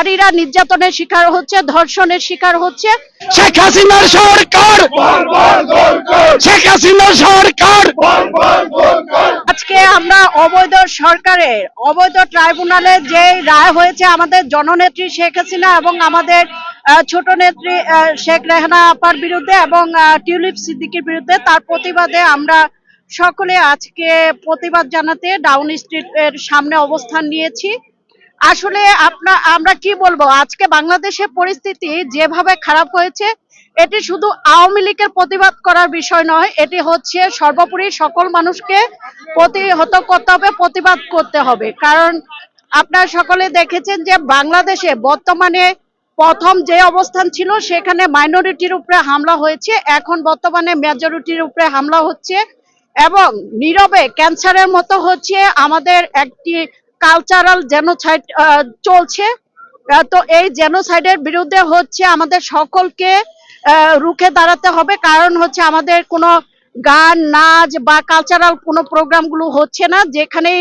নারীরা নির্যাতনের শিকার হচ্ছে ধর্ষণের শিকার হচ্ছে। শেখ হাসিনার সরকার! শেখ হাসিনার সরকার! আজকে আমরা অবৈধ সরকারের অবৈধ ট্রাইব্যুনালে যে রায় হয়েছে আমাদের জননেত্রী শেখ হাসিনা এবং আমাদের ছোট নেত্রী শেখ রেহানা আপার বিরুদ্ধে এবং টিউলিপ সিদ্দিকির বিরুদ্ধে তার প্রতিবাদে আমরা সকলে আজকে প্রতিবাদ জানাতে ডাউন স্ট্রিট এর সামনে অবস্থান নিয়েছি। আসলে আপনা আমরা কি বলব? আজকে বাংলাদেশের পরিস্থিতি যেভাবে খারাপ হয়েছে, এটি শুধু আওয়ামী লীগের প্রতিবাদ করার বিষয় নয়, এটি হচ্ছে সর্বোপরি সকল মানুষকে প্রতিহত করতে হবে, প্রতিবাদ করতে হবে। কারণ আপনারা সকলে দেখেছেন যে বাংলাদেশে বর্তমানে প্রথম যে অবস্থান ছিল, সেখানে মাইনরিটির উপরে হামলা হয়েছে। এখন বর্তমানে মেজরিটির উপরে হামলা হচ্ছে এবং নীরবে ক্যান্সারের মতো হচ্ছে আমাদের একটি কালচারাল জেনোসাইড চলছে। তো এই জেনোসাইডের বিরুদ্ধে হচ্ছে আমাদের সকলকে রুখে দাঁড়াতে হবে। কারণ হচ্ছে আমাদের কোনো গান, নাচ বা কালচারাল কোনো প্রোগ্রামগুলো হচ্ছে না। যেখানে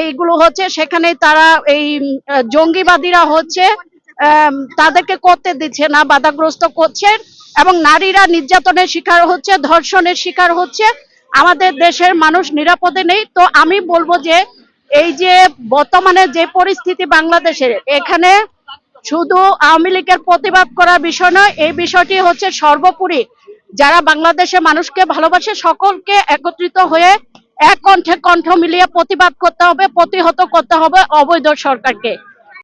এইগুলো হচ্ছে সেখানে তারা এই জঙ্গিবাদীরা হচ্ছে তাদেরকে করতে দিচ্ছে না, বাধাগ্রস্ত করছে। এবং নারীরা নির্যাতনের শিকার হচ্ছে, ধর্ষণের শিকার হচ্ছে। আমাদের দেশের মানুষ নিরাপদে নেই। তো আমি বলব যে এই যে বর্তমানে যে পরিস্থিতি বাংলাদেশের এখানে শুধু আওয়ামী লীগের প্রতিবাদ করার বিষয় নয়, এই বিষয়টি হচ্ছে সর্বোপরি যারা বাংলাদেশের মানুষকে ভালোবাসে সকলকে একত্রিত হয়ে এক কণ্ঠে কণ্ঠ মিলিয়ে প্রতিবাদ করতে হবে, প্রতিহত করতে হবে অবৈধ সরকারকে।